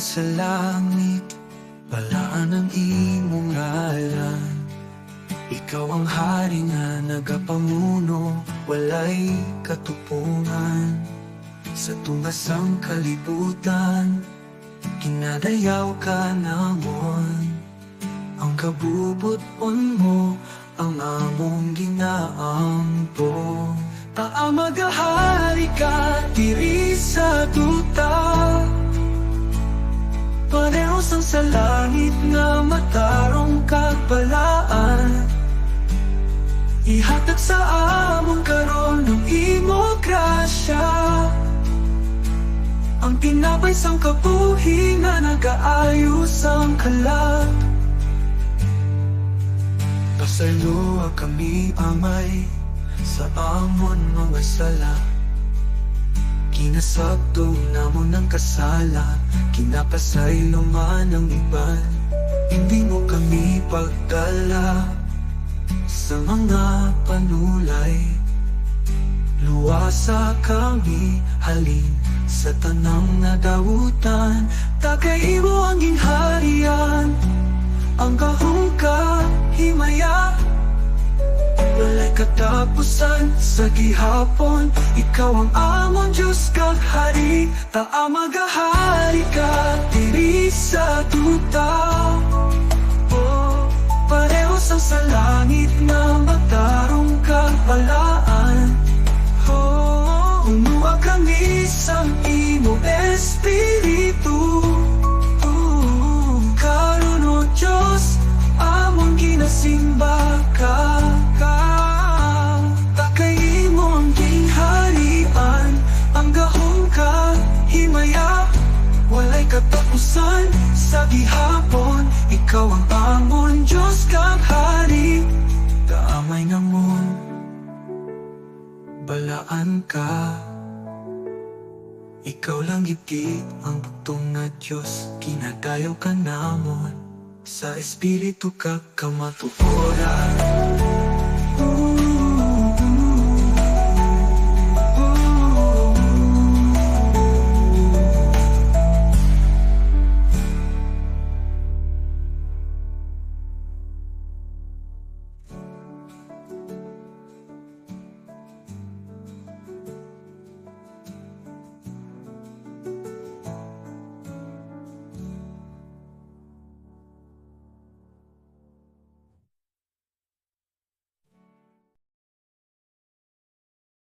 sa langit Balaan ang imong ngalan Ikaw ang hari nga nagapamuno Walay katupungan Sa tungasang kalibutan Kinadayaw ka namon. Ang kabubuton mo Ang among ginaampo. Taa magahari ka Diri sa tuta sa langit nga matarong kagbalaan Ihatag sa among karon ng imo grasya Ang tinapay sang kabuhi nga nagaayos ang kalag Pasaylo kami amay sa amon mga sala Kinasabto namon ng kasala Kinapasay naman ng iban Hindi mo kami pagdala Sa mga panulay. Luwasa kami halin Sa tanang nadawutan Tagay mo ang ginharian Ang kahungka himaya Walay katapusan sa gihapon Ikaw ang amon Diyos kag hari Taa magahari ka Diri sa tuta Ikaw ang amon Diyos kang hari Kaamay nga mon Balaan ka. Ikaw lang giti ang butong na Diyos. Kinadayo ka namon. Sa espiritu ka kamatuoran